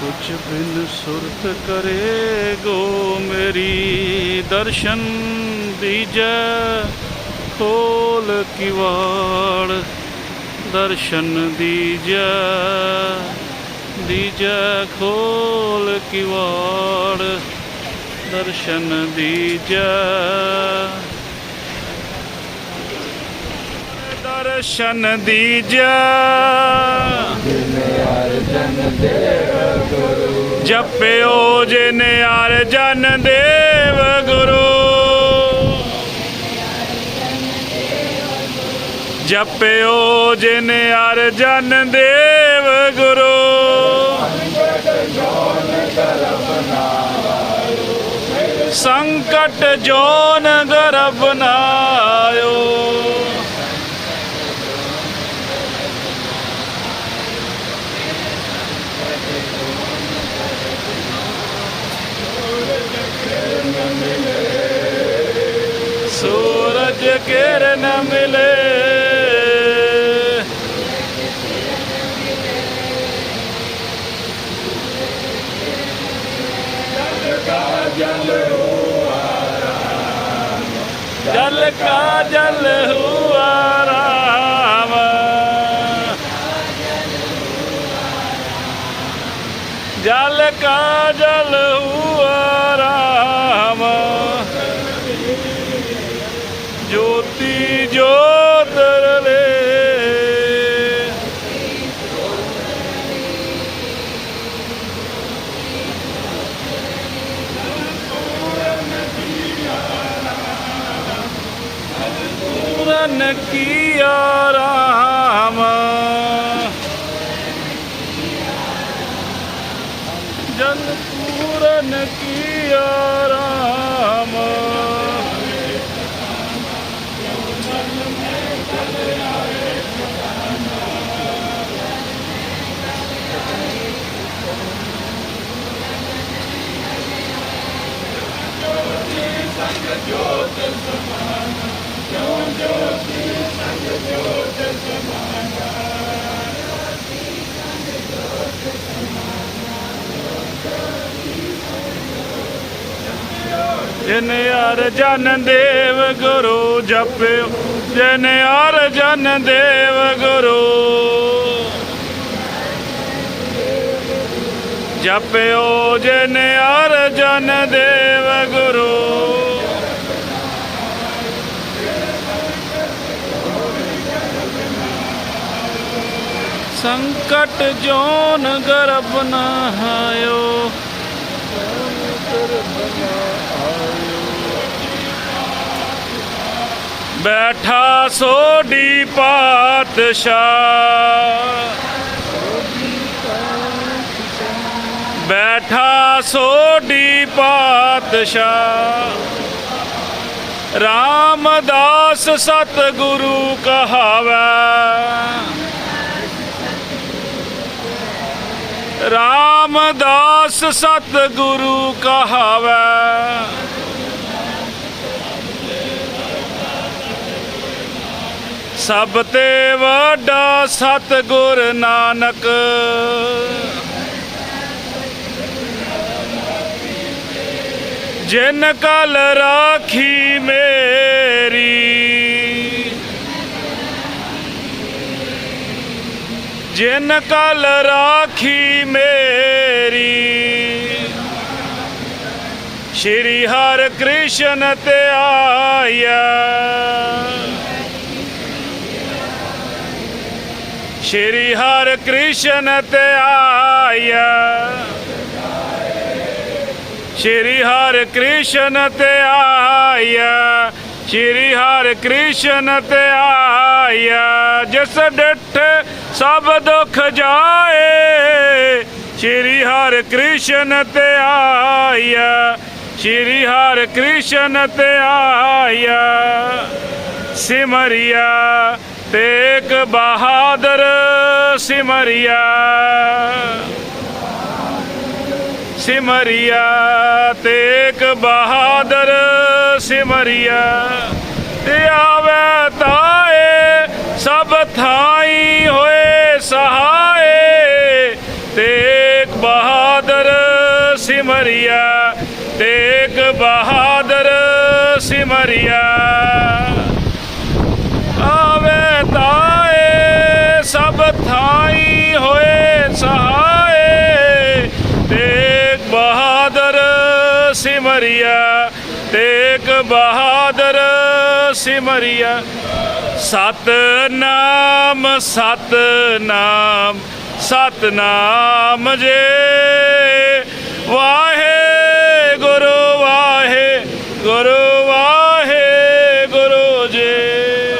ਕੁਛ ਬਿਨ ਸੁਰਤ ਕਰੇ ਗੋ ਮੇਰੀ ਦਰਸ਼ਨ ਦੀਜੈ ਖੋਲ ਕਿਵਾੜ ਦਰਸ਼ਨ ਦੀਜੈ ਦੀਜੈ ਖੋਲ ਕਿਵਾੜ ਦਰਸ਼ਨ ਦੀਜੈ ਦਰਸ਼ਨ ਦੀਜੈ ਜਪਿਓ ਜਿਨ ਅਰਜਨ ਦੇਵ ਗੁਰੂ। ਜਪਿਓ ਜਿਨ ਅਰਜਨ ਦੇਵ ਗੁਰੂ। ਸੰਕਟ ਜੋਨ ਗਰਭ ਸੂਰਜ ਕਿਰਨ ਮਿਲੇ। ਜਲ ਕਾ ਜਲ ਹੁਆ ਰਾਮ। ਜਲ ਕਾ ਜਲ ਹੁਆ ਰਾਮ। ਜੋਤੀ ਜੋਤ ਰਲੇ। ਪੂਰਨ ਕੀਆ ਰਾਮ। ਜਨ ਪੂਰਨ ਕੀਆ ਰਾਮ ਜਿਨ ਜਨ ਦੇਵ ਗੁਰੂ ਜਪਿਓ, ਜਿਨ ਅਰਜਨ ਦੇਵ ਗੁਰੂ। ਜਪਿਓ, ਜਿਨ ਜਨ ਦੇਵ ਗੁਰੂ। ਸੰਕਟ ਜੋਨ ਗਰਬ ਨਾ ਆਇਓ ਬੈਠਾ ਸੋਢੀ ਪਾਤਸ਼ਾਹ। ਬੈਠਾ ਸੋਢੀ ਪਾਤਸ਼ਾਹ। ਰਾਮਦਾਸ ਸਤਿਗੁਰੂ ਕਹਾਵੈ। ਰਾਮਦਾਸ ਸਤਿਗੁਰੂ ਕਹਾਵੈ। ਸਭ ਤੇ ਵੱਡਾ ਸਤਿਗੁਰ ਨਾਨਕ। ਜਿਨ ਕਲ ਰਾਖੀ ਮੇਰੀ, ਜਿਨ ਕਲ ਰਾਖੀ ਮੇਰੀ, ਸ਼੍ਰੀ ਹਰਿ ਕ੍ਰਿਸ਼ਨ ਤੇ ਸ਼੍ਰੀ ਹਰਿ ਕ੍ਰਿਸ਼ਨ ਤੇ ਆਇਆ। ਸ਼੍ਰੀ ਹਰਿ ਕ੍ਰਿਸ਼ਨ ਤੇ ਆਇਆ। ਸ਼੍ਰੀ ਹਰਿ ਕ੍ਰਿਸ਼ਨ ਤੇ ਆਇਆ। ਜਿਸ ਡਿਠ ਸਭ ਦੁੱਖ ਜਾਏ, ਸ਼੍ਰੀ ਹਰਿ ਕ੍ਰਿਸ਼ਨ ਤੇ ਆਇਆ। ਸ਼੍ਰੀ ਹਰਿ ਕ੍ਰਿਸ਼ਨ ਤੇ ਆਇਆ। ਸਿਮਰਿਆ ਤੇਗ ਬਹਾਦਰ ਸਿਮਰਿਆ। ਸਿਮਰਿਆ, ਤੇਗ ਬਹਾਦਰ ਸਿਮਰਿਆ। ਤੇ ਆਵੇ ਤਾਏ, ਸਭ ਥਾਈ ਹੋਏ ਸਹਾਏ। ਤੇਗ ਬਹਾਦਰ ਸਿਮਰਿਆ, ਤੇਗ ਬਹਾਦਰ ਸਿਮਰਿਆ ਆਵੇ ਤਾਏ ਸਭ ਥਾਈ ਹੋਏ ਸਹਾਏ ਤੇਗ ਬਹਾਦਰ ਸਿਮਰਿਆ ਤੇਗ ਬਹਾਦਰ ਸਿਮਰਿਆ, ਸਤਨਾਮ ਸਤਨਾਮ ਸਤਨਾਮ ਜੇ। ਵਾਹੇ ਗੁਰੂ ਵਾਹੇ ਗੁਰੂ ਵਾਹੇ ਗੁਰੂ ਜੀ।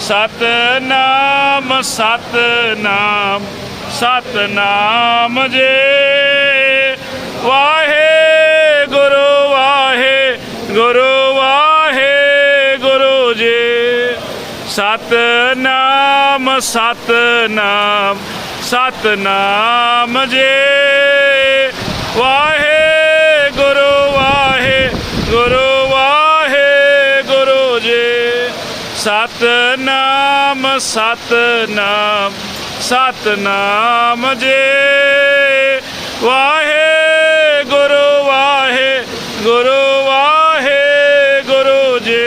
ਸਤਨਾਮ ਸਤਨਾਮ ਸਤਨਾਮ ਜੇ। ਵਾਹੇ ਗੁਰੂ ਵਾਹੇ ਗੁਰੂ ਸਤਨਾਮ ਸਤਨਾਮ ਸਤਨਾਮ ਜੇ। ਵਾਹੇ ਗੁਰੂ ਵਾਹੇ ਗੁਰੂ ਵਾਹੇ ਗੁਰੂ ਜੇ। ਸਤਨਾਮ ਸਤਨਾਮ ਸਤਨਾਮ ਜੇ। ਵਾਹੇ ਗੁਰੂ ਵਾਹੇ ਗੁਰੂ ਵਾਹੇ ਗੁਰੂ ਜੀ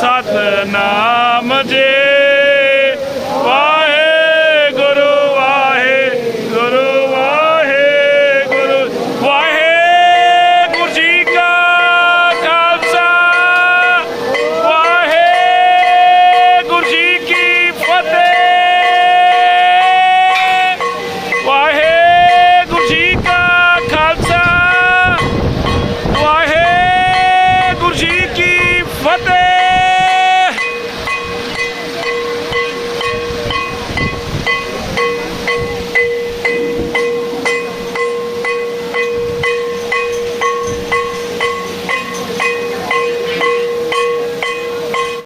ਸਤਨਾਮ ਜੇ।